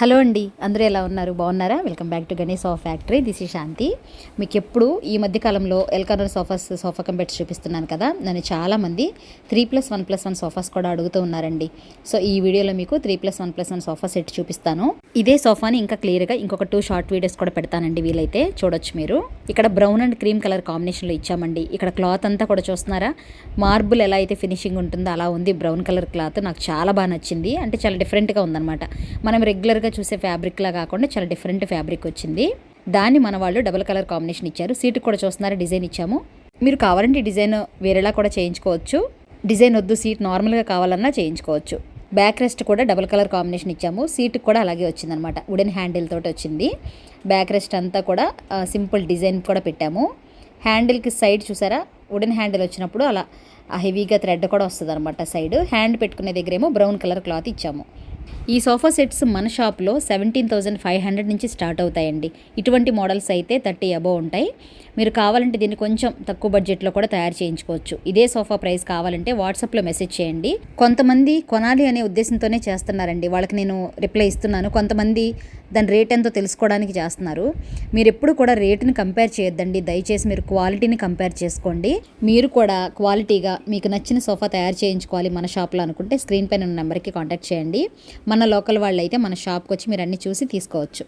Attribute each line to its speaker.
Speaker 1: Hello అండి అందరూ ఎలా ఉన్నారు? బాగున్నారా? Welcome back to Ganesh sofa factory. This ఈ శాంతి. మీకు ఎప్పుడు ఈ మధ్య కాలంలో ఎల్కనర్ సోఫాస్ సోఫా కంపెట్స్ చూపిస్తున్నాను కదా? నన్ను చాలామంది three plus one plus one sofas కూడా అడుగుతూ ఉన్నారండి. సో ఈ వీడియోలో మీకు three plus one plus one sofa set చూపిస్తాను. ఇదే సోఫాని ఇంకా క్లియర్గా ఇంకొక టూ షార్ట్ వీడియోస్ కూడా పెడతానండి వీలైతే. చూడొచ్చు మీరు. ఇక్కడ బ్రౌన్ అండ్ క్రీమ్ కలర్ కాంబినేషన్లో ఇచ్చామండి. ఇక్కడ క్లాత్ అంతా కూడా చూస్తున్నారా? మార్బుల్ ఎలా అయితే ఫినిషింగ్ ఉంటుందో అలా ఉంది బ్రౌన్ కలర్ క్లాత్. నాకు చాలా బాగా నచ్చింది. అంటే చాలా డిఫరెంట్గా ఉందన్నమాట. మనం రెగ్యులర్గా చూసే ఫ్యాబ్రిక్లా కాకుండా చాలా డిఫరెంట్ ఫ్యాబ్రిక్ వచ్చింది. దాన్ని మన వాళ్ళు డబుల్ కలర్ కాంబినేషన్ ఇచ్చారు. సీట్ కూడా చూస్తున్నారు డిజైన్ ఇచ్చాము. మీరు కావాలంటే డిజైన్ వేరేలా కూడా చేయించుకోవచ్చు. డిజైన్ వద్దు సీట్ నార్మల్గా కావాలన్నా చేయించుకోవచ్చు. బ్యాక్ రెస్ట్ కూడా డబుల్ కలర్ కాంబినేషన్ ఇచ్చాము. సీట్ కూడా అలాగే వచ్చిందనమాట. వుడెన్ హ్యాండిల్ తోటి వచ్చింది. బ్యాక్ రెస్ట్ అంతా కూడా సింపుల్ డిజైన్ కూడా పెట్టాము. హ్యాండిల్కి సైడ్ చూసారా? వుడెన్ హ్యాండిల్ వచ్చినప్పుడు అలా హెవీగా థ్రెడ్ కూడా వస్తుంది అనమాట సైడ్ హ్యాండ్ పెట్టుకునే దగ్గరేమో బ్రౌన్ కలర్ క్లాత్ ఇచ్చాము. ఈ సోఫా సెట్స్ మన షాప్లో సెవెంటీన్ థౌజండ్ ఫైవ్ హండ్రెడ్ నుంచి స్టార్ట్ అవుతాయండి. ఇటువంటి మోడల్స్ అయితే థర్టీ అబోవ్ ఉంటాయి. మీరు కావాలంటే దీన్ని కొంచెం తక్కువ బడ్జెట్లో కూడా తయారు చేయించుకోవచ్చు. ఇదే సోఫా ప్రైస్ కావాలంటే వాట్సాప్లో మెసేజ్ చేయండి. కొంతమంది కొనాలి అనే ఉద్దేశంతోనే చేస్తున్నారండి. వాళ్ళకి నేను రిప్లై ఇస్తున్నాను. కొంతమంది దాని రేట్ ఎంతో తెలుసుకోవడానికి చేస్తున్నారు. మీరు ఎప్పుడు కూడా రేటుని కంపేర్ చేయొద్దండి. దయచేసి మీరు క్వాలిటీని కంపేర్ చేసుకోండి. మీరు కూడా క్వాలిటీగా మీకు నచ్చిన సోఫా తయారు చేయించుకోవాలి మన షాప్లో అనుకుంటే స్క్రీన్ పైన ఉన్న నెంబర్కి కాంటాక్ట్ చేయండి. మన లోకల్ వాళ్ళు అయితే మన షాప్కి వచ్చి మీరు అన్ని చూసి తీసుకోవచ్చు.